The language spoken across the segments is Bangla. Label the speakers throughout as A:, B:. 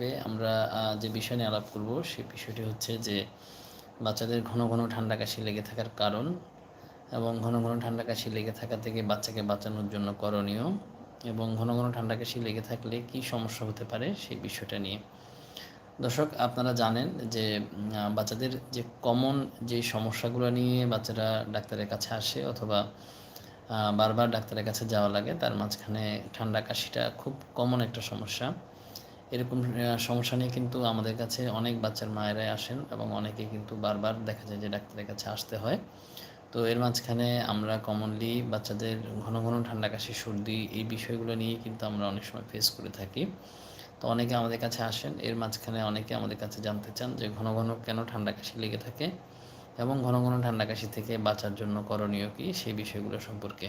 A: লাইভে আমরা যে বিষয় নিয়ে আলাপ করব সেই বিষয়টি হচ্ছে যে, বাচ্চাদের ঘন ঘন ঠান্ডা কাশি লেগে থাকার কারণ এবং ঘন ঘন ঠান্ডা কাশি লেগে থাকা থেকে বাচ্চাকে বাঁচানোর জন্য করণীয় এবং ঘন ঘন ঠান্ডা কাশি লেগে থাকলে কি সমস্যা হতে পারে সেই বিষয়টা নিয়ে। দর্শক, আপনারা জানেন যে বাচ্চাদের যে কমন যে সমস্যাগুলো নিয়ে বাচ্চারা ডাক্তারের কাছে আসে অথবা বারবার ডাক্তারের কাছে যাওয়া লাগে, তার মাঝখানে ঠান্ডা কাশিটা খুব কমন একটা সমস্যা। এরকম সমস্যা নিয়ে কিন্তু আমাদের কাছে অনেক বাচ্চার মায়েরাই আসেন এবং অনেকে কিন্তু বারবার দেখা যায় যে ডাক্তারের কাছে আসতে হয়। তো এর মাঝখানে আমরা কমনলি বাচ্চাদের ঘন ঘন ঠান্ডা কাশি, সর্দি এই বিষয়গুলো নিয়ে কিন্তু আমরা অনেক সময় ফেস করে থাকি। তো অনেকে আমাদের কাছে আসেন, এর মাঝখানে অনেকে আমাদের কাছে জানতে চান যে ঘন ঘন কেন ঠান্ডা কাশি লেগে থাকে এবং ঘন ঘন ঠান্ডা কাশি থেকে বাঁচার জন্য করণীয় কি, সেই বিষয়গুলো সম্পর্কে।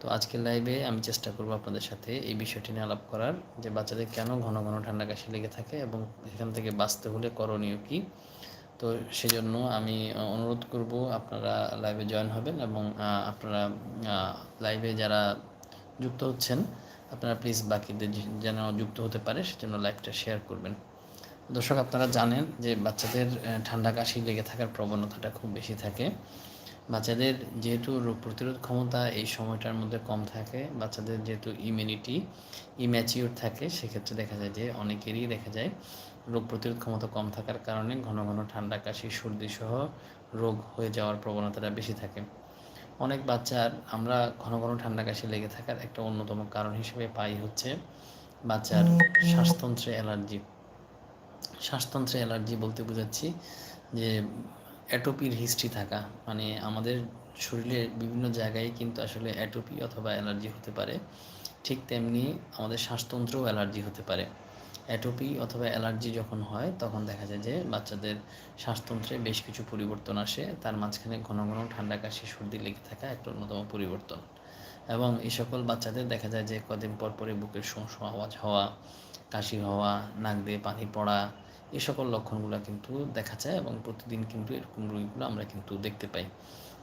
A: তো আজকের লাইভে আমি চেষ্টা করব আপনাদের সাথে এই বিষয়টি নিয়ে আলাপ করার যে বাচ্চাদের কেন ঘন ঘন ঠান্ডা কাশি লেগে থাকে এবং এখান থেকে বাঁচতে হলে করণীয় কি। তো সেজন্য আমি অনুরোধ করব আপনারা লাইভে জয়েন হবেন এবং আপনারা লাইভে যারা যুক্ত হচ্ছেন, আপনারা প্লিজ বাকিদের যেন যুক্ত হতে পারে সেজন্য লাইভটা শেয়ার করবেন। দর্শক, আপনারা জানেন যে বাচ্চাদের ঠান্ডা কাশি লেগে থাকার প্রবণতাটা খুব বেশি থাকে। বাচ্চাদের যেহেতু রোগ প্রতিরোধ ক্ষমতা এই সময়টার মধ্যে কম থাকে, বাচ্চাদের যেহেতু ইমিউনিটি ইম্যাচিওর থাকে, সেক্ষেত্রে দেখা যায় যে অনেকেরই দেখা যায় রোগ প্রতিরোধ ক্ষমতা কম থাকার কারণে ঘন ঘন ঠান্ডা, কাশি সর্দি সহ রোগ হয়ে যাওয়ার প্রবণতাটা বেশি থাকে। অনেক বাচ্চার আমরা ঘন ঘন ঠান্ডা, কাশি লেগে থাকার একটা অন্যতম কারণ হিসেবে পাই হচ্ছে বাচ্চার শ্বাসতন্ত্রে অ্যালার্জি। শ্বাসতন্ত্রে অ্যালার্জি বলতে বোঝাচ্ছি যে অ্যাটোপির হিস্ট্রি থাকা। মানে আমাদের শরীরের বিভিন্ন জায়গায় কিন্তু আসলে অ্যাটোপি অথবা অ্যালার্জি হতে পারে। ঠিক তেমনি আমাদের শ্বাসতন্ত্রেও অ্যালার্জি হতে পারে। অ্যাটোপি অথবা অ্যালার্জি যখন হয়, তখন দেখা যায় যে বাচ্চাদের শ্বাসতন্ত্রে বেশ কিছু পরিবর্তন আসে। তার মাঝখানে ঘন ঘন ঠান্ডা কাশি সর্দি লেগে থাকা একটা অন্যতম পরিবর্তন। এবং এই সকল বাচ্চাদের দেখা যায় যে কদিন পর পরে বুকের শোঁ আওয়াজ হওয়া, কাশি হওয়া, নাক দিয়ে পানি পড়া এই সকল লক্ষণগুলো কিন্তু দেখা যায় এবং প্রতিদিন কিন্তু এরকম রোগীগুলো আমরা কিন্তু দেখতে পাই।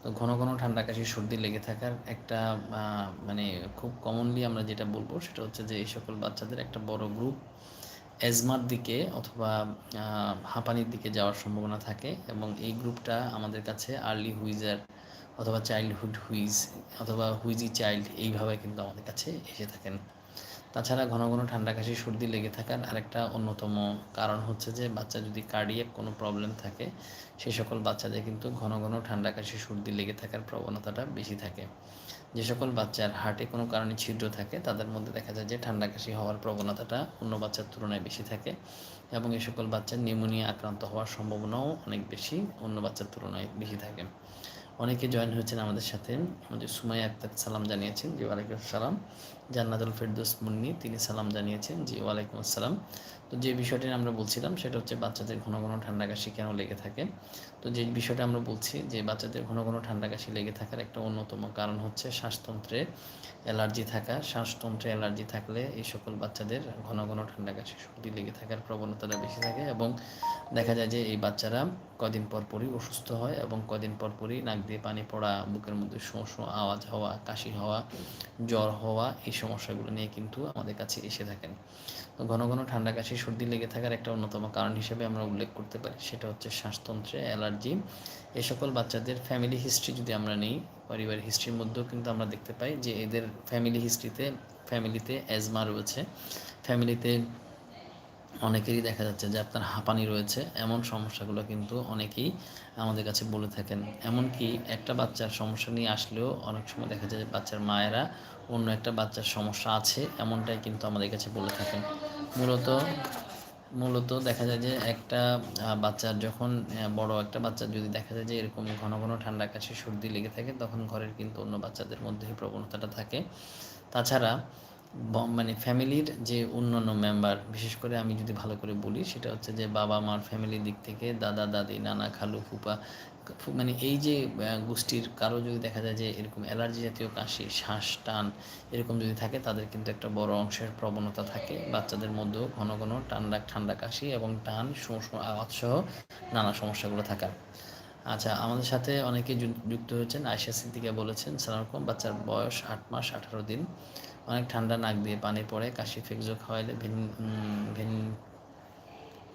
A: তো ঘন ঘন ঠান্ডা কাশি, সর্দি লেগে থাকার একটা মানে খুব কমনলি আমরা যেটা বলব সেটা হচ্ছে যে এই সকল বাচ্চাদের একটা বড় গ্রুপ অ্যাজমার দিকে অথবা হাঁপানির দিকে যাওয়ার সম্ভাবনা থাকে এবং এই গ্রুপটা আমাদের কাছে আর্লি হুইজার অথবা চাইল্ডহুড হুইজ অথবা হুইজি চাইল্ড এইভাবে কিন্তু আমাদের কাছে এসে থাকেন। তাছাড়া ঘন ঘন ঠান্ডা কাশি, সর্দি লেগে থাকার আরেকটা অন্যতম কারণ হচ্ছে যে, বাচ্চা যদি কার্ডিয়াক কোনো প্রবলেম থাকে সেই সকল বাচ্চাদের কিন্তু ঘন ঘন ঠান্ডা কাশি, সর্দি লেগে থাকার প্রবণতাটা বেশি থাকে। যে সকল বাচ্চার হার্টে কোনো কারণে ছিদ্র থাকে, তাদের মধ্যে দেখা যায় যে, ঠান্ডা কাশি হওয়ার প্রবণতাটা অন্য বাচ্চার তুলনায় বেশি থাকে এবং এই সকল বাচ্চার নিউমোনিয়া আক্রান্ত হওয়ার সম্ভাবনাও অনেক বেশি অন্য বাচ্চার তুলনায় বেশি থাকে। অনেকে জয়েন হয়েছেন আমাদের সাথে। আমাদের সুমাই আক্তার সালাম জানিয়েছেন, জি ওয়ালাইকুম আসসালাম। জান্নাতুল ফেরদৌস মুন্নি, তিনি সালাম জানিয়েছেন, জি ওয়ালাইকুম আসসালাম। তো যে বিষয়টি আমরা বলছিলাম, সেটা হচ্ছে বাচ্চাদের ঘন ঘন ঠান্ডা কাশি কেন লেগে থাকে? তো যে বিষয়টা আমরা বলছি, যে বাচ্চাদের ঘন ঘন ঠান্ডা কাশি লেগে থাকার একটা অন্যতম কারণ হচ্ছে শ্বাসতন্ত্রে অ্যালার্জি থাকা। শ্বাসতন্ত্রে অ্যালার্জি থাকলে এই সকল বাচ্চাদের ঘন ঘন ঠান্ডা কাশি সর্দি লেগে থাকার প্রবণতাটা বেশি থাকে এবং দেখা যায় যে এই বাচ্চারা কদিন পর পরই অসুস্থ হয় এবং কদিন পর পরই নাক দিয়ে পানি পড়া, বুকের মধ্যে শোঁ শোঁ আওয়াজ হওয়া, কাশি হওয়া, জ্বর হওয়া এই সমস্যাগুলো নিয়ে কিন্তু আমাদের কাছে এসে থাকেন। তো ঘন ঘন ঠান্ডা, কাশি, সর্দি লেগে থাকার একটা অন্যতম কারণ হিসেবে আমরা উল্লেখ করতে পারি। সেটা হচ্ছে শ্বাসতন্ত্রে অ্যালার্জি। এই সকল বাচ্চাদের ফ্যামিলি হিস্ট্রি যদি আমরা নিই পরিবার হিস্ট্রির মধ্যেও কিন্তু আমরা দেখতে পাই যে এদের ফ্যামিলি হিস্ট্রিতে, ফ্যামিলিতে অ্যাজমা রয়েছে। ফ্যামিলিতে অনেকেরই দেখা যাচ্ছে যে আপনার হাঁপানি রয়েছে, এমন সমস্যাগুলো কিন্তু অনেকেই আমাদের কাছে বলে থাকেন। এমনকি একটা বাচ্চার সমস্যা নিয়ে আসলেও অনেক সময় দেখা যায় যে বাচ্চার মায়েরা অন্য একটা বাচ্চার সমস্যা আছে, এমনটাই কিন্তু আমাদের কাছে বলে থাকেন। মূলত মূলত দেখা যায় যে একটা বাচ্চার যখন বড় একটা বাচ্চার যদি দেখা যায় যে এরকম ঘন ঘন ঠান্ডা কাশি, সর্দি লেগে থাকে, তখন ঘরের কিন্তু অন্য বাচ্চাদের মধ্যে প্রবণতাটা থাকে। তাছাড়া মানে ফ্যামিলির যে অন্যান্য মেম্বার বিশেষ করে আমি যদি ভালো করে বলি, সেটা হচ্ছে যে বাবা মার ফ্যামিলির দিক থেকে, দাদা, দাদি, নানা, খালু, ফুপা মানে এই যে গোষ্ঠীর কারও যদি দেখা যায় যে এরকম অ্যালার্জি জাতীয় কাশি, শ্বাস টান এরকম যদি থাকে, তাদের কিন্তু একটা বড় অংশের প্রবণতা থাকে। বাচ্চাদের মধ্যেও ঘন ঘন ঠান্ডা ঠান্ডা কাশি এবং টান আওয়াজ সহ নানা সমস্যাগুলো থাকার আচ্ছা আমাদের সাথে অনেকে যুক্ত হয়েছেন। আয়সা সিদ্দিকা বলেছেন সালাম আলাইকুম বাচ্চার বয়স আট মাস আঠারো দিন। অনেক ঠান্ডা নাক দিয়ে পানি পড়ে, কাশি, ফেকজো খাওয়াইলে ভেন ভেন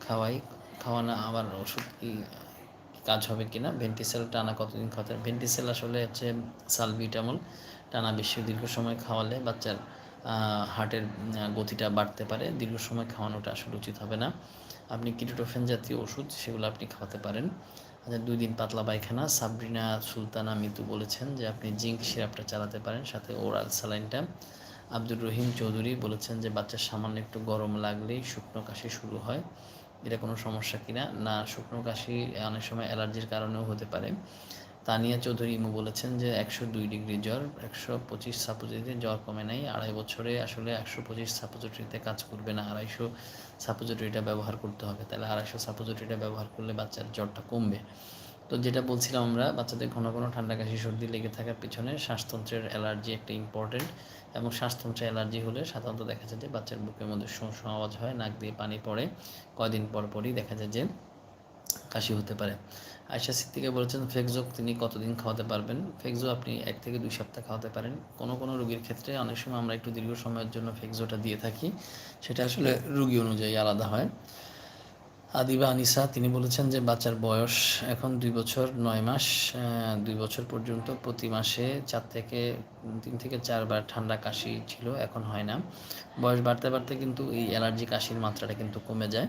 A: খাওয়াই, খাওয়ানো আবার ওষুধ কি কাজ হবে কি না ভেন্টিসেল টানা কতদিন খাওয়াতে ভেন্টিসেল আসলে হচ্ছে সালবিটামল, টানা বেশি দীর্ঘ সময় খাওয়ালে বাচ্চার হার্টের গতিটা বাড়তে পারে। দীর্ঘ সময় খাওয়ানোটা আসলে উচিত হবে না। আপনি কিটোটোফেন জাতীয় ওষুধ সেগুলো আপনি খাওয়াতে পারেন। আচ্ছা দুই দিন পাতলা পায়খানা, সাবরিনা সুলতানা মিতু বলেছেন যে আপনি জিঙ্ক সিরাপটা চালাতে পারেন, সাথে ওরাল স্যালাইনটা। আব্দুর রহিম চৌধুরী বলেছেন যে বাচ্চার সামান্য একটু গরম লাগলেই শুকনো কাশি শুরু হয়। এটা কোনো সমস্যা কিনা? না, শুকনো কাশি অনেক সময় অ্যালার্জির কারণেও হতে পারে। তানিয়া চৌধুরী ইমু বলেছেন যে, একশো দুই ডিগ্রি জ্বর, একশো পঁচিশ সাপোজিটিতে জ্বর কমে নাই। আড়াই বছরে আসলে একশো পঁচিশ সাপোজিটরিতে কাজ করবে না। আড়াইশো সাপোজিটরিটা ব্যবহার করতে হবে। তাহলে আড়াইশো সাপোজিটরিটা ব্যবহার করলে বাচ্চার জ্বরটা কমবে। তো যেটা বলছিলাম আমরা বাচ্চাদের ঘন ঘন ঠান্ডা কাশি সর্দি লেগে থাকার পিছনে শ্বাসতন্ত্রের অ্যালার্জি একটা ইম্পর্টেন্ট এবং শ্বাসতন্ত্রের অ্যালার্জি হলে সাধারণত দেখা যায় যে বাচ্চার বুকের মধ্যে শোঁ আওয়াজ হয় নাক দিয়ে পানি পড়ে। কয়দিন পর পরই দেখা যায় যে কাশি হতে পারে। আয়সা সিদ্দিকে বলেছেন ফেকজোক তিনি কতদিন খাওয়াতে পারবেন? ফেকজো আপনি এক থেকে দুই সপ্তাহ খাওয়াতে পারেন। কোনো কোনো রোগীর ক্ষেত্রে অনেক সময় আমরা একটু দীর্ঘ সময়ের জন্য ফেকজোটা দিয়ে থাকি। সেটা আসলে রুগী অনুযায়ী আলাদা হয়। আদিবা আনিসা, তিনি বলেছেন যে বাচ্চার বয়স এখন দুই বছর নয় মাস দুই বছর পর্যন্ত প্রতি মাসে চার থেকে তিন থেকে চারবার ঠান্ডা কাশি ছিল, এখন হয় না। বয়স বাড়তে বাড়তে কিন্তু এই অ্যালার্জি কাশির মাত্রাটা কিন্তু কমে যায়।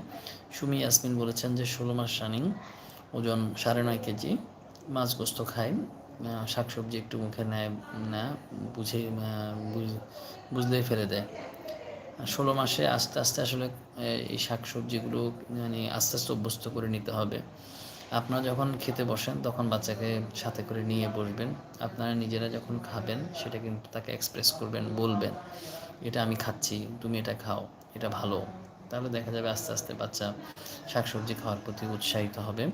A: সুমি ইয়াসমিন বলেছেন যে ষোলো মাস রানিং, ওজন সাড়ে নয় কেজি, মাছ গোস্ত খায় শাকসবজি একটু মুখে নেয়, না বুঝে, বুঝলেই ফেলে দেয়। ষোলো মাসে আস্তে আস্তে আসলে এই শাক সবজিগুলো মানে আস্তে আস্তে অভ্যস্ত করে নিতে হবে। আপনারা যখন খেতে বসেন, তখন বাচ্চাকে সাথে করে নিয়ে বসবেন। আপনারা নিজেরা যখন খাবেন, সেটা কিন্তু তাকে এক্সপ্রেস করবেন, বলবেন, এটা আমি খাচ্ছি, তুমি এটা খাও, এটা ভালো। তাহলে দেখা যাবে আস্তে আস্তে বাচ্চা শাকসবজি খাওয়ার প্রতি উৎসাহিত হবে।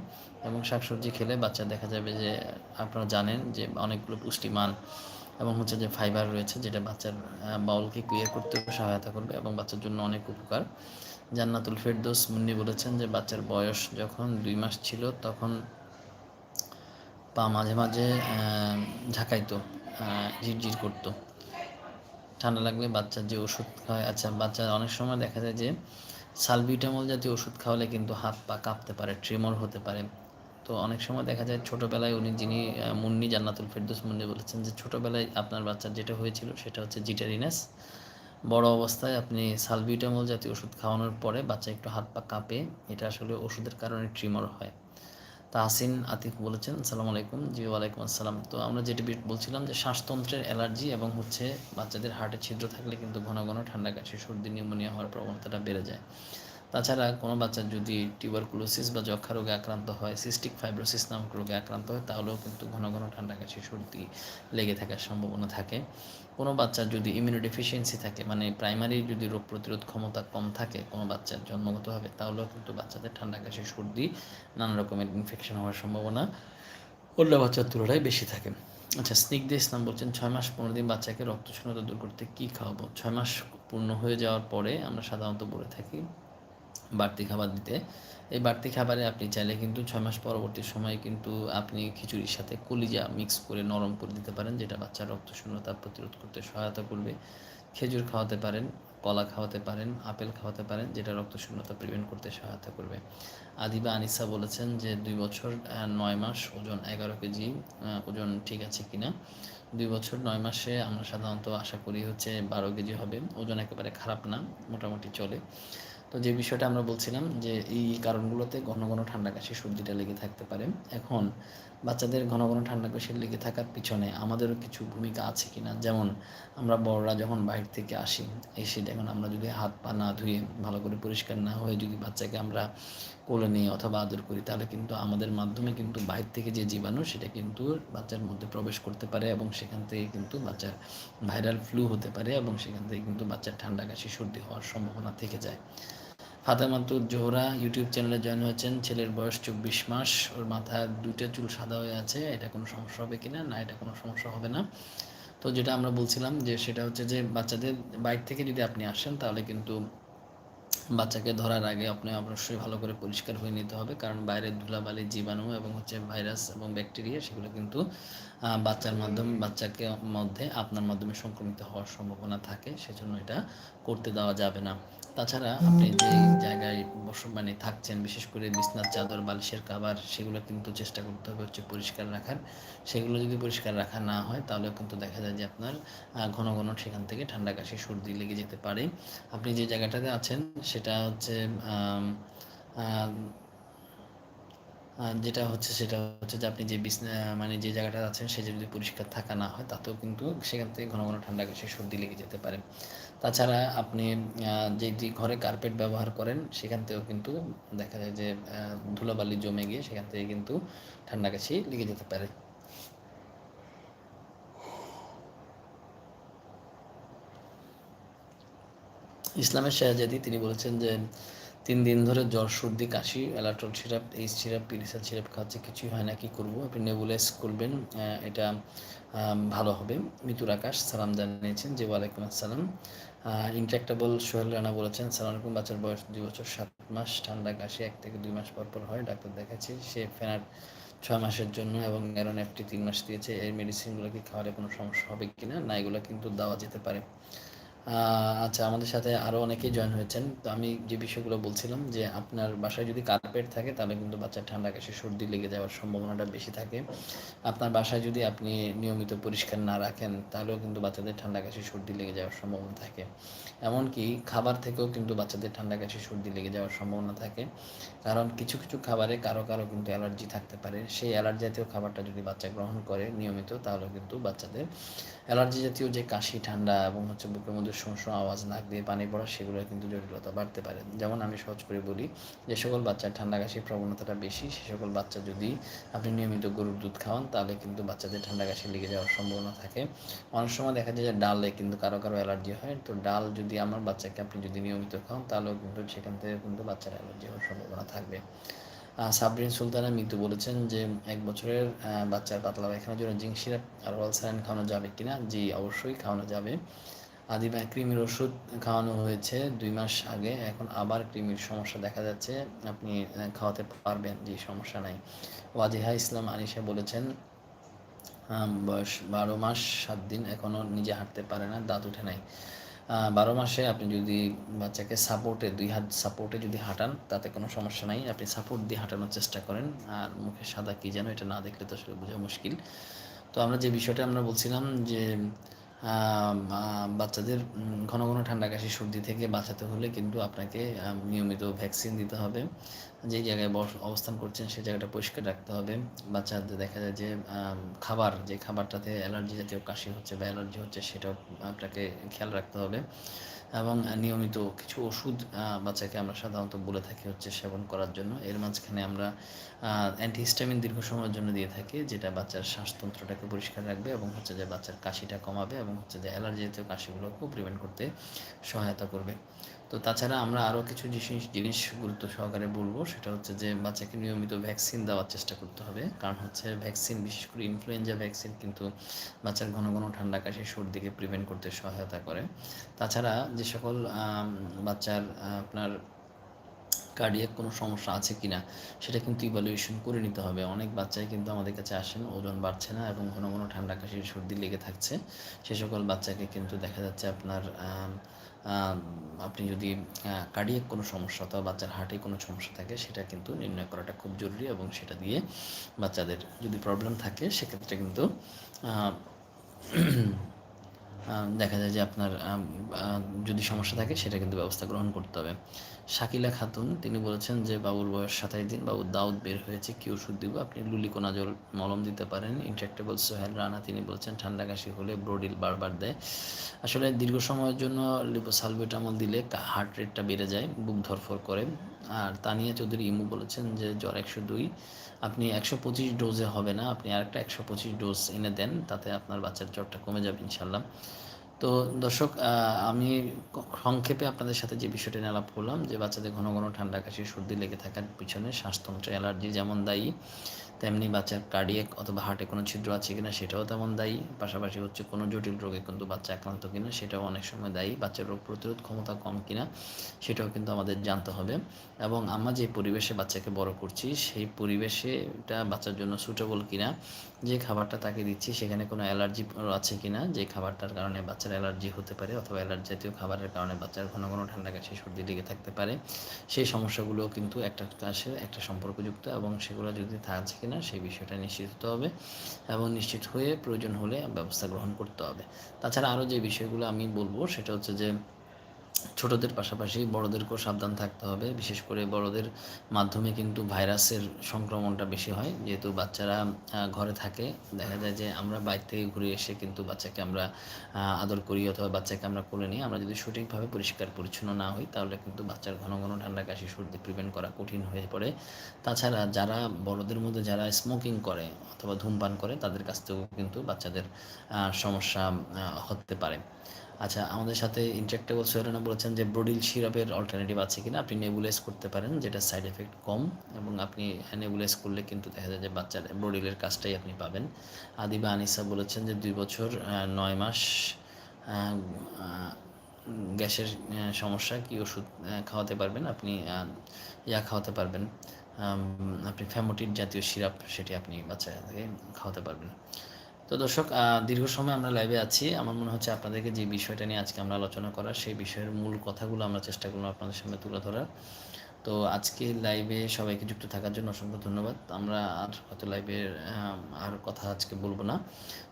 A: এবং শাকসবজি খেলে বাচ্চা দেখা যাবে যে, আপনারা জানেন যে অনেকগুলো পুষ্টিমান এবং হচ্ছে যে ফাইবার রয়েছে, যেটা বাচ্চার বাউলকে ক্লিয়ার করতে সহায়তা করবে এবং বাচ্চার জন্য অনেক উপকার। জান্নাতুল ফেরদোস মুন্নি বলেছেন যে, বাচ্চার বয়স যখন দুই মাস ছিল, তখন পা মাঝে মাঝে ঝাঁকাইতো ঝিরঝির করতো। ঠান্ডা লাগলে বাচ্চার যে ওষুধ খাওয়ায় আচ্ছা বাচ্চা অনেক সময় দেখা যায় যে সালবিটামল জাতীয় ওষুধ খাওয়ালে কিন্তু হাত পা কাঁপতে পারে ট্রিমর হতে পারে। তো অনেক সময় দেখা যায় ছোটোবেলায় উনি যিনি মুন্নি জান্নাতুল ফেরদোস মুন্নি বলেছেন যে ছোটোবেলায় আপনার বাচ্চার যেটা হয়েছিল সেটা হচ্ছে জিটারিনাস। বড় অবস্থায় আপনি সালবিটামল জাতীয় ওষুধ খাওয়ানোর পরে বাচ্চা একটু হাত পা কাঁপে, এটা আসলে ওষুধের কারণে ট্রিমর হয়। তাহসিন আতিক বলেছেন আসসালামু আলাইকুম। জি, ওয়ালাইকুম আসসালাম। তো আমরা যেটি বলছিলাম যে শ্বাসতন্ত্রের অ্যালার্জি এবং হচ্ছে বাচ্চাদের হার্টে ছিদ্র থাকলে কিন্তু ঘন ঘন ঠান্ডা কাশি, সর্দি, নিউমোনিয়া হওয়ার প্রবণতাটা বেড়ে যায়। তাছাড়া কোনো বাচ্চার যদি টিউবারকুলোসিস বা যক্ষা রোগে আক্রান্ত হয় সিস্টিক ফাইব্রোসিস নামক রোগে আক্রান্ত হয়, তাহলেও কিন্তু ঘন ঘন ঠান্ডা কাশি, সর্দি লেগে থাকার সম্ভাবনা থাকে। কোনো বাচ্চার যদি ইমিউনোডিফিসিয়েন্সি থাকে মানে প্রাইমারি যদি রোগ প্রতিরোধ ক্ষমতা কম থাকে কোনো বাচ্চার জন্মগতভাবে, তাহলেও কিন্তু বাচ্চাদের ঠান্ডা কাশি, সর্দি, নানা রকমের ইনফেকশন হওয়ার সম্ভাবনা অন্য বাচ্চার তুলনায় বেশি থাকে। আচ্ছা স্নিগ্ধ ইসলাম বলছেন, ছয় মাস পনেরো দিন বাচ্চাকে রক্ত শূন্যতা দূর করতে কী খাওয়াবো? ছয় মাস পূর্ণ হয়ে যাওয়ার পরে আমরা সাধারণত বলে থাকি বাড়তি খাবার দিতে। এই বাড়তি খাবারে আপনি চাইলে কিন্তু ছয় মাস পরবর্তী সময়ে কিন্তু আপনি খিচুড়ির সাথে কলিজা মিক্স করে নরম করে দিতে পারেন, যেটা বাচ্চার রক্ত শূন্যতা প্রতিরোধ করতে সহায়তা করবে। খেজুর খাওয়াতে পারেন, কলা খাওয়াতে পারেন, আপেল খাওয়াতে পারেন, যেটা রক্ত শূন্যতা প্রিভেন্ট করতে সহায়তা করবে। আদিবা আনিসা বলেছেন যে দুই বছর নয় মাস, ওজন এগারো কেজি ওজন ঠিক আছে কিনা? দুই বছর, নয় মাসে আমরা সাধারণত আশা করি হচ্ছে বারো কেজি হবে। ওজন একেবারে খারাপ না, মোটামুটি চলে। তো যে বিষয়টা আমরা বলছিলাম যে এই কারণগুলোতে ঘন ঘন ঠান্ডা কাশি সর্দিটা লেগে থাকতে পারে। এখন বাচ্চাদের ঘন ঘন ঠান্ডা কাশি লেগে থাকার পিছনে আমাদেরও কিছু ভূমিকা আছে কি না যেমন আমরা বড়রা যখন বাইরে থেকে আসি, এসে দেখুন আমরা যদি হাত পা না ধুয়ে ভালো করে পরিষ্কার না হয়ে যদি বাচ্চাকে আমরা কোলে নিই অথবা আদর করি, তাহলে কিন্তু আমাদের মাধ্যমে কিন্তু বাইরে থেকে যে জীবাণু, সেটা কিন্তু বাচ্চার মধ্যে প্রবেশ করতে পারে এবং সেখান থেকে কিন্তু বাচ্চার ভাইরাল ফ্লু হতে পারে এবং সেখান থেকে কিন্তু বাচ্চার ঠান্ডা কাশি, সর্দি হওয়ার সম্ভাবনা থেকে যায়। ফাতেমাতুর জোহরা ইউটিউব চ্যানেলে জয়েন হয়েছেন। ছেলের বয়স চব্বিশ মাস, ওর মাথায় দুইটা চুল সাদা হয়ে আছে, এটা কোনো সমস্যা হবে কিনা? না, এটা কোনো সমস্যা হবে না। তো যেটা আমরা বলছিলাম যে সেটা হচ্ছে যে বাচ্চাদের বাইক থেকে যদি আপনি আসেন, তাহলে কিন্তু বাচ্চাকে ধরার আগে আপনি অবশ্যই ভালো করে পরিষ্কার হয়ে নিতে হবে। কারণ বাইরের ধুলাবালি, জীবাণু এবং হচ্ছে ভাইরাস এবং ব্যাকটেরিয়া, সেগুলো কিন্তু বাচ্চার মাধ্যমে, বাচ্চাকে মধ্যে, আপনার মাধ্যমে সংক্রমিত হওয়ার সম্ভাবনা থাকে। সেজন্য এটা করতে দেওয়া যাবে না। তাছাড়া আপনি যে জায়গায় মানে থাকছেন বিশেষ করে বিছনার চাদর বালিশের কাবার সেগুলো কিন্তু চেষ্টা করতে হবে হচ্ছে পরিষ্কার রাখার। সেগুলো যদি পরিষ্কার রাখা না হয় তাহলে কিন্তু দেখা যায় যে আপনার ঘন ঘন সেখান থেকে ঠান্ডা কাশি সর্দি লেগে যেতে পারে। আপনি যে জায়গাটাতে আছেন সেটা হচ্ছে যেটা হচ্ছে সেটা হচ্ছে যে আপনি যে বিছনা মানে যে জায়গাটা আছেন সে যদি পরিষ্কার থাকা না হয় তাতেও কিন্তু সেখান থেকে ঘন ঘন ঠান্ডা কাশি সর্দি লেগে যেতে পারে। তাছাড়া আপনি যেটি ঘরে কার্পেট ব্যবহার করেন, সেখান থেকেও কিন্তু দেখা যায় যে ধুলাবালি জমে গিয়ে সেখান থেকে কিন্তু ঠান্ডা কাশি লেগে যেতে পারে। ইসলামের শাহজাদি তিনি বলেছেন যে, তিন দিন ধরে জ্বর, সর্দি, কাশি অ্যালাট্রল সিরাপ এই সিরাপ, পিরিসাল সিরাপ খাচ্ছে কিছুই হয় না, কি করব? আপনি নেবুলাইজ করবেন এটা ভালো হবে। মিতুর আকাশ, সালাম জানিয়েছেন যে, ওয়ালাইকুম আসসালাম। ইন্ট্রাক্টেবল সোহেল রানা বলেছেন, সালাম বাচ্চার বয়স দুই বছর সাত মাস, ঠান্ডা কাশি এক থেকে দুই মাস পর পর হয়, ডাক্তার দেখাচ্ছি, সে ফেনার ছয় মাসের জন্য এবং অ্যারন এফটি তিন মাস দিয়েছে এই মেডিসিনগুলো কি খাওয়ালে কোনো সমস্যা হবে কি না, এগুলো কিন্তু দেওয়া যেতে পারে। আচ্ছা আমাদের সাথে আরও অনেকেই জয়েন হয়েছেন। তো আমি যে বিষয়গুলো বলছিলাম যে আপনার বাসায় যদি কার্পেট থাকে, তাহলে কিন্তু বাচ্চার ঠান্ডা কাশি, সর্দি লেগে যাওয়ার সম্ভাবনাটা বেশি থাকে। আপনার বাসায় যদি আপনি নিয়মিত পরিষ্কার না রাখেন, তাহলেও কিন্তু বাচ্চাদের ঠান্ডা কাশি, সর্দি লেগে যাওয়ার সম্ভাবনা থাকে। এমনকি খাবার থেকেও কিন্তু বাচ্চাদের ঠান্ডা কাশি, সর্দি লেগে যাওয়ার সম্ভাবনা থাকে। কারণ কিছু কিছু খাবারে কারও কারও কিন্তু অ্যালার্জি থাকতে পারে। সেই অ্যালার্জি জাতীয় খাবারটা যদি বাচ্চা গ্রহণ করে নিয়মিত তাহলে কিন্তু বাচ্চাদের অ্যালার্জি জাতীয় যে কাশি, ঠান্ডা এবং হচ্ছে বুকের মধ্যে শোঁ আওয়াজ, নাক দিয়ে পানি পড়া সেগুলো কিন্তু জটিলতা বাড়তে পারে। যেমন আমি সহজ করে বলি, যে সকল বাচ্চার ঠান্ডা কাশির প্রবণতাটা বেশি, সে সকল বাচ্চা যদি আপনি নিয়মিত গরুর দুধ খাওয়ান, তাহলে কিন্তু বাচ্চাদের ঠান্ডা কাশি লেগে যাওয়ার সম্ভাবনা থাকে। অনেক সময় দেখা যায় যে ডালে কিন্তু কারও কারও অ্যালার্জি হয়। তো ডাল যদি আমার বাচ্চাকে আপনি যদি নিয়মিত খাওয়ান, তাহলেও কিন্তু সেখান থেকে কিন্তু বাচ্চার অ্যালার্জি হওয়ার সম্ভাবনা থাকবে। সাবরিন সুলতানা মিতু বলেছেন যে এক বছরের বাচ্চার পাতলা পায়খানার জন্য জিঙ্ক সিরাপ আর ওয়াল স্যালাইন খাওয়ানো যাবে কিনা? জি, অবশ্যই খাওয়ানো যাবে। আদিবা কৃমির ওষুধ খাওয়ানো হয়েছে দুই মাস আগে, এখন আবার কৃমির সমস্যা দেখা যাচ্ছে। আপনি খাওয়াতে পারবেন যে সমস্যা নাই। ওয়াজিহা ইসলাম আনিশা বলেছেন বয়স বারো মাস, সাত দিন এখনও নিজে হাঁটতে পারে না, দাঁত উঠে নাই। বারো মাসে আপনি যদি বাচ্চাকে সাপোর্টে দুই হাত সাপোর্টে যদি হাঁটান, তাতে কোনো সমস্যা নাই। আপনি সাপোর্ট দিয়ে হাঁটানোর চেষ্টা করেন। আর মুখে সাদা কী যেন এটা না দেখলে তো আসলে বোঝা মুশকিল। তো আমরা যে বিষয়টা আমরা বলছিলাম যে বাচ্চাদের ঘন ঘন ঠান্ডা কাশি, সর্দি থেকে বাঁচাতে হলে কিন্তু আপনাকে নিয়মিত ভ্যাকসিন দিতে হবে। যে জায়গায় অবস্থান করছেন সেই জায়গাটা পরিষ্কার রাখতে হবে। বাচ্চাদের দেখা যায় যে খাবার, যে খাবারটাতে অ্যালার্জি জাতীয় কাশি হচ্ছে বা অ্যালার্জি হচ্ছে সেটাও আপনাকে খেয়াল রাখতে হবে। এবং নিয়মিত কিছু ওষুধ বাচ্চাকে আমরা সাধারণত বলে থাকি হচ্ছে সেবন করার জন্য। এর মাঝখানে আমরা অ্যান্টিহিস্টামিন দীর্ঘ সময়ের জন্য দিয়ে থাকি, যেটা বাচ্চার শ্বাসতন্ত্রটাকে পরিষ্কার রাখবে এবং হচ্ছে যে বাচ্চার কাশিটা কমাবে এবং হচ্ছে যে অ্যালার্জি জাতীয় কাশিগুলোকেও প্রিভেন্ট করতে সহায়তা করবে। তো তাছাড়া আমরা আরও কিছু জিনিস জিনিস গুরুত্ব সহকারে বলব। সেটা হচ্ছে যে, বাচ্চাকে নিয়মিত ভ্যাকসিন দেওয়ার চেষ্টা করতে হবে। কারণ হচ্ছে ভ্যাকসিন বিশেষ করে ইনফ্লুয়েঞ্জা ভ্যাকসিন কিন্তু বাচ্চার ঘন ঘন ঠান্ডা কাশি, সর্দিকে প্রিভেন্ট করতে সহায়তা করে। তাছাড়া যে সকল বাচ্চার, আপনার কার্ডিয়াক কোনো সমস্যা আছে কি না সেটা কিন্তু ইভ্যালুয়েশন করে নিতে হবে। অনেক বাচ্চাই কিন্তু আমাদের কাছে আসেন, ওজন বাড়ছে না এবং ঘন ঘন ঠান্ডা কাশি, সর্দি লেগে থাকছে। সে সকল বাচ্চাকে কিন্তু দেখা যাচ্ছে আপনার আপনি যদি কার্ডিয়াক কোনো সমস্যা অথবা বাচ্চার হার্টে কোনো সমস্যা থাকে, সেটা কিন্তু নির্ণয় করাটা খুব জরুরি এবং সেটা দিয়ে বাচ্চাদের যদি প্রবলেম থাকে, সেক্ষেত্রে কিন্তু দেখা যায় যে আপনার যদি সমস্যা থাকে, সেটা কিন্তু ব্যবস্থা গ্রহণ করতে হবে। শাকিলা খাতুন, তিনি বলেছেন যে বাবুর বয়স সাতাশ দিন বাবুর দাউদ বের হয়েছে, কি ওষুধ দিব? আপনি লুলিকোনাজল মলম দিতে পারেন ইনট্রাক্টেবল সোহেল রানা, তিনি বলছেন ঠান্ডা কাশি হলে ব্রোডিল বারবার দেয়। আসলে দীর্ঘ সময়ের জন্য লিপোসালবিটামল দিলে হার্ট রেটটা বেড়ে যায়, বুক ধরফর করে। আর তানিয়া চৌধুরী ইমু বলেছেন যে জ্বর একশো দুই, আপনি একশো পঁচিশ ডোজে হবে না, আপনি আরেকটা একশো পঁচিশ ডোজ এনে দেন, তাতে আপনার বাচ্চার জ্বরটা কমে যাবে ইনশাল্লাহ। তো দর্শক আমি সংক্ষেপে আপনাদের সাথে যে বিষয়টি নিয়ে আলাপ করলাম, যে বাচ্চাদের ঘন ঘন ঠান্ডা কাশি, সর্দি লেগে থাকার পিছনে শ্বাসতন্ত্রে অ্যালার্জি যেমন দায়ী তেমনি বাচ্চার কার্ডিয়াক অথবা হার্টে কোনো ছিদ্র আছে কিনা সেটাও তেমন দায়ী। পাশাপাশি হচ্ছে কোনো জটিল রোগে কিন্তু বাচ্চা আক্রান্ত কিনা সেটাও অনেক সময় দায়ী। বাচ্চার রোগ প্রতিরোধ ক্ষমতা কম কিনা সেটাও কিন্তু আমাদের জানতে হবে। এবং আমরা যে পরিবেশে বাচ্চাকে বড় করছি, সেই পরিবেশে এটা বাচ্চার জন্য সুটেবল কিনা, যে খাবারটা তাকে দিচ্ছি সেখানে কোনো অ্যালার্জি আছে কিনা, যে খাবারটার কারণে বাচ্চার অ্যালার্জি হতে পারে অথবা অ্যালার্জি জাতীয় খাবারের কারণে বাচ্চার ঘন ঘন ঠান্ডা কাশি, সর্দি লেগে থাকতে পারে। সেই সমস্যাগুলো কিন্তু একটা কাছে একটা সম্পর্কযুক্ত এবং সেগুলো যদি থাকে কিনা সেই বিষয়টা নিশ্চিত হতে হবে এবং নিশ্চিত হয়ে প্রয়োজন হলে ব্যবস্থা গ্রহণ করতে হবে। তাছাড়া আরও যে বিষয়গুলো আমি বলব সেটা হচ্ছে যে ছোটদের পাশাপাশি বড়দেরকেও সাবধান থাকতে হবে। বিশেষ করে বড়দের মাধ্যমে কিন্তু ভাইরাসের সংক্রমণটা বেশি হয়। যেহেতু বাচ্চারা ঘরে থাকে, দেখা যায় যে আমরা বাইরে থেকে ঘুরে এসে কিন্তু বাচ্চাকে আমরা আদর করি অথবা বাচ্চাকে আমরা কোলে নিই। আমরা যদি সঠিকভাবে পরিষ্কার পরিচ্ছন্ন না হই, তাহলে কিন্তু বাচ্চার ঘন ঘন ঠান্ডা কাশি, সর্দি প্রিভেন্ট করা কঠিন হয়ে পড়ে। তাছাড়া যারা বড়দের মধ্যে যারা স্মোকিং করে অথবা ধূমপান করে, তাদের কাছ থেকেও কিন্তু বাচ্চাদের সমস্যা হতে পারে। আচ্ছা আমাদের সাথে ইন্টারেক্টেবল সোয়েরানা বলেছেন যে ব্রোডিল সিরাপের অল্টারনেটিভ আছে কিনা? আপনি নেবুলাইজ করতে পারেন, যেটা সাইড এফেক্ট কম, এবং আপনি নেবুলাইজ করলে কিন্তু দেখা যায় যে বাচ্চার ব্রোডিলের কাজটাই আপনি পাবেন। আদিবা আনিসা বলেছেন যে দুই বছর নয় মাস গ্যাসের সমস্যা, কি ওষুধ খাওয়াতে পারবেন? আপনি ইয়া খাওয়াতে পারবেন। আপনি ফ্যামোটিড জাতীয় সিরাপ, সেটি আপনি বাচ্চাকে খাওয়াতে পারবেন। তো দর্শক দীর্ঘ সময় আমরা লাইভে আছি। আমার মনে হচ্ছে আপনাদেরকে যে বিষয়টা নিয়ে আজকে আমরা আলোচনা করার, সেই বিষয়ের মূল কথাগুলো আমরা চেষ্টা করলাম আপনাদের সামনে তুলে ধরার। তো আজকে লাইভে সবাইকে যুক্ত থাকার জন্য অসংখ্য ধন্যবাদ। আমরা আর হয়তো লাইভে আর কথা আজকে বলব না।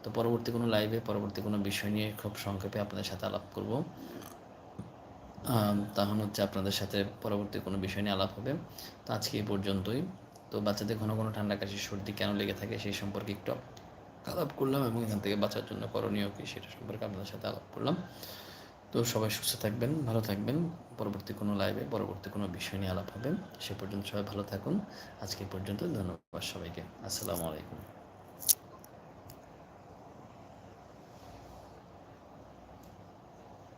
A: তো পরবর্তী কোনো লাইভে পরবর্তী কোনো বিষয় নিয়ে খুব সংক্ষেপে আপনাদের সাথে আলাপ করব। তখন হচ্ছে আপনাদের সাথে পরবর্তী কোনো বিষয় নিয়ে আলাপ হবে। তো আজকে এই পর্যন্তই। তো বাচ্চাদের ঘন ঘন ঠান্ডা কাশি, সর্দি কেন লেগে থাকে সেই সম্পর্কে একটু আলাপ করলাম এবং এখান থেকে বাঁচার জন্য করণীয় কী সেটা সম্পর্কে আপনাদের সাথে আলাপ করলাম। তো সবাই সুস্থ থাকবেন, ভালো থাকবেন। পরবর্তী কোনো লাইভে পরবর্তী কোনো বিষয় নিয়ে আলাপ হবে। সে পর্যন্ত সবাই ভালো থাকুন। আজকে পর্যন্ত ধন্যবাদ সবাইকে। আসসালামু আলাইকুম।